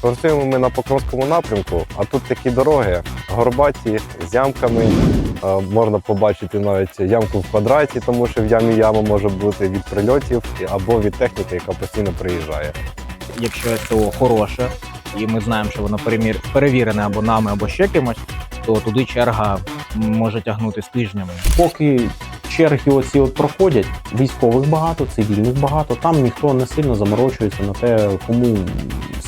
Працюємо ми на Покровському напрямку, а тут такі дороги горбаті з ямками. Е, Можна побачити навіть ямку в квадраті, тому що в ямі яма може бути від прильотів або від техніки, яка постійно приїжджає. Якщо СТО хороше, і ми знаємо, що воно перемір... перевірене або нами, або ще кимось, то туди черга може тягнути з тижнями. Поки черги оці от проходять, військових багато, цивільних багато, там ніхто не сильно заморочується на те, кому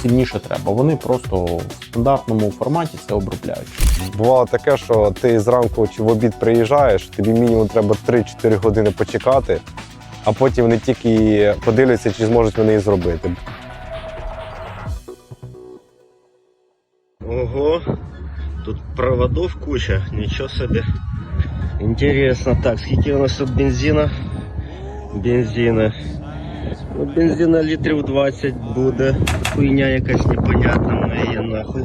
сильніше треба. Вони просто в стандартному форматі це обробляють. Бувало таке, що ти зранку чи в обід приїжджаєш, тобі мінімум треба 3-4 години почекати, а потім вони тільки подивляться, чи зможуть вони її зробити. Ого, тут проводов куча, ничего себе. Интересно, так, скільки у нас тут бензина? Бензина. Бензина літрів 20 буде. Хуйня якась непонятна моя нахуй.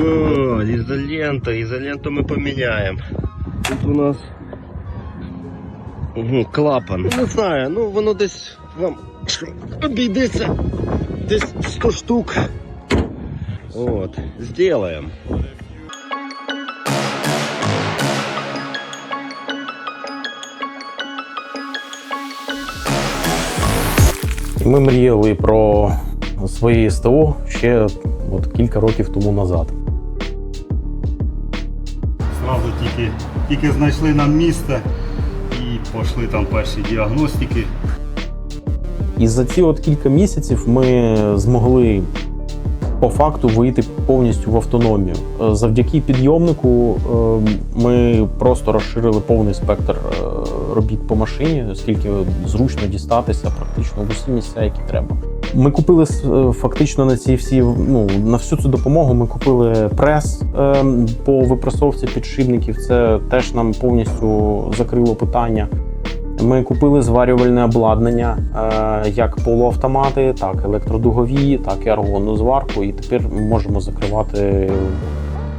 О, ізолента, ізоленту ми поміняємо. Тут у нас угу, клапан. Не знаю, ну воно десь вам обійдеться десь 100 штук. Вот, сделаем. Ми мріяли про своє СТО ще от кілька років тому назад. Зразу тільки, тільки знайшли нам місце і пішли там перші діагностики. І за ці от кілька місяців ми змогли по факту вийти повністю в автономію. Е, Завдяки підйомнику е, ми просто розширили повний спектр е, робіт по машині, оскільки зручно дістатися практично в усі місця, які треба. Ми купили е, фактично на ці всі ну на всю цю допомогу. Ми купили прес е, по випрасовці підшипників. Це теж нам повністю закрило питання. Ми купили зварювальне обладнання, е, як полуавтомати, так електродугові, так і аргонну зварку. І тепер ми можемо закривати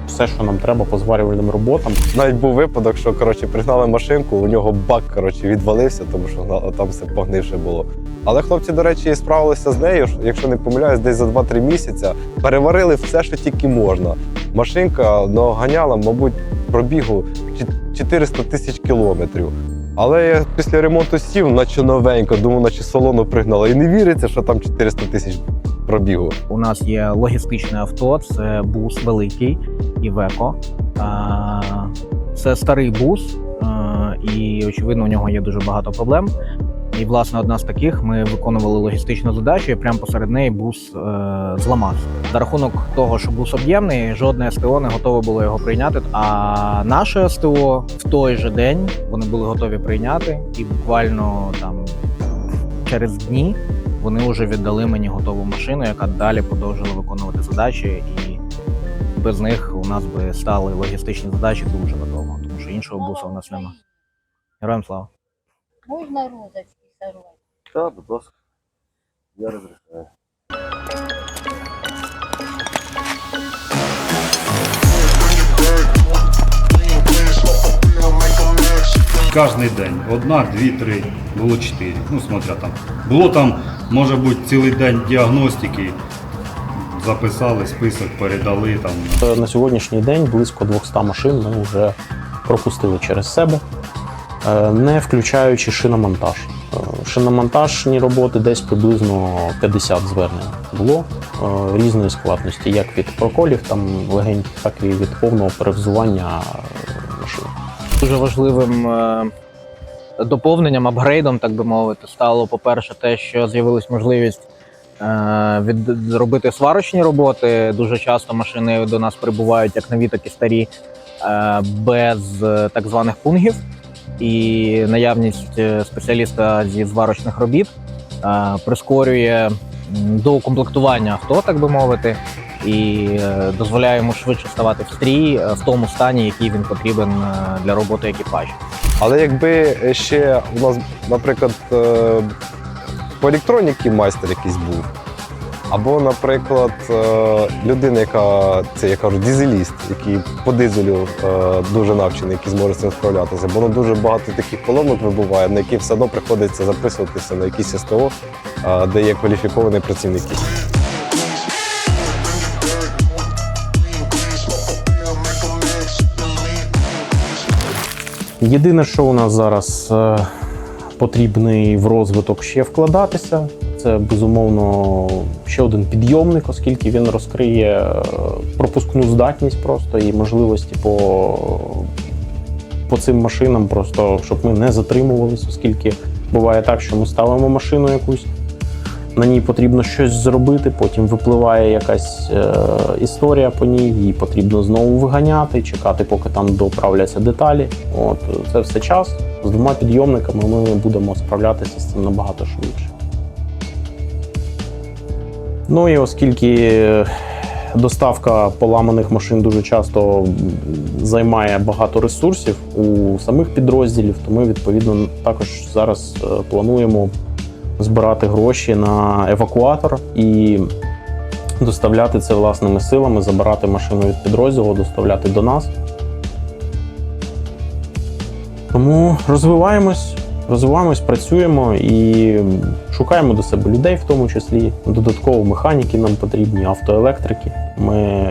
все, що нам треба по зварювальним роботам. Навіть був випадок, що коротше пригнали машинку, у нього бак коротше відвалився, тому що там все погнивше було. Але хлопці, до речі, справилися з нею, якщо не помиляюсь, десь за 2-3 місяця переварили все, що тільки можна. Машинка наганяла, мабуть, пробігу чі- 400 тисяч кілометрів. Але я після ремонту сів, наче новенько, думаю, наче салону пригнала. І не віриться, що там 400 тисяч пробігу. У нас є логістичне авто, це бус великий Івеко. А, Це старий бус, і очевидно, у нього є дуже багато проблем. І, власне, одна з таких ми виконували логістичну задачу, і прямо посеред неї бус е, зламався. За рахунок того, що бус об'ємний, жодне СТО не готове було його прийняти. А наше СТО в той же день вони були готові прийняти, і буквально там через дні вони вже віддали мені готову машину, яка далі продовжила виконувати задачі, і без них у нас би стали логістичні задачі дуже надовго, тому що іншого буса у нас немає. Героям слава! Можна розочки сорвати? Так, будь ласка. Я розрішаю. Кожний день одна, дві, три, було чотири. Ну, смотря там. Було там, може бути, цілий день діагностики. Записали список, передали там. На сьогоднішній день близько 200 машин ми вже пропустили через себе, е, не включаючи шиномонтаж. Е, Шиномонтажні роботи десь приблизно 50 звернень було е, різної складності, як від проколів там легеньких, так і від повного перевзування машин. Дуже важливим е, доповненням, апгрейдом, так би мовити, стало, по-перше, те, що з'явилась можливість е, від, зробити сварочні роботи. Дуже часто машини до нас прибувають як нові, так і старі, е, без так званих пунгів. І наявність спеціаліста зі зварочних робіт прискорює м, доукомплектування авто, так би мовити, і е, дозволяє йому швидше ставати в стрій е, в тому стані, який він потрібен е, для роботи екіпажу. Але якби ще у нас, наприклад, по електроніки майстер якийсь був, або, наприклад, людина, яка це я кажу, дизеліст, який по дизелю дуже навчений, який зможе з цим справлятися. Бо ну, дуже багато таких поломок вибуває, на які все одно приходиться записуватися на якісь СТО, де є кваліфіковані працівники. Єдине, що у нас зараз е, потрібний в розвиток ще вкладатися, це безумовно ще один підйомник, оскільки він розкриє е, пропускну здатність просто і можливості по, по цим машинам, просто щоб ми не затримувалися, оскільки буває так, що ми ставимо машину якусь. На ній потрібно щось зробити, потім випливає якась е, історія по ній, її потрібно знову виганяти, чекати, поки там доправляться деталі. От це все час. З двома підйомниками ми будемо справлятися з цим набагато швидше. Ну і оскільки доставка поламаних машин дуже часто займає багато ресурсів у самих підрозділів, то ми відповідно також зараз е, плануємо збирати гроші на евакуатор і доставляти це власними силами, забирати машину від підрозділу, доставляти до нас. Тому розвиваємось, розвиваємось, працюємо і шукаємо до себе людей, в тому числі. Додатково механіки нам потрібні, автоелектрики. Ми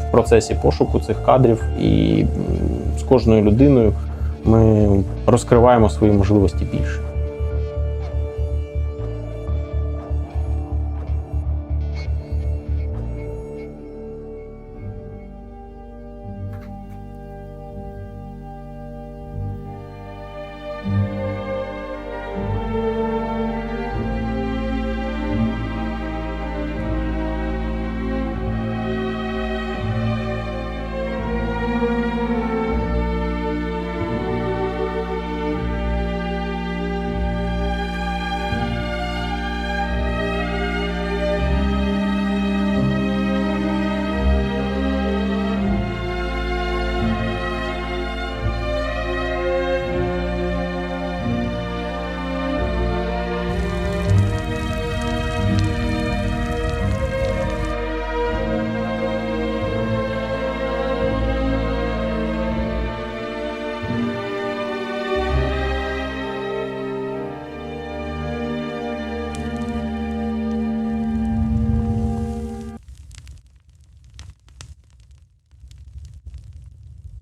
в процесі пошуку цих кадрів і з кожною людиною ми розкриваємо свої можливості більше.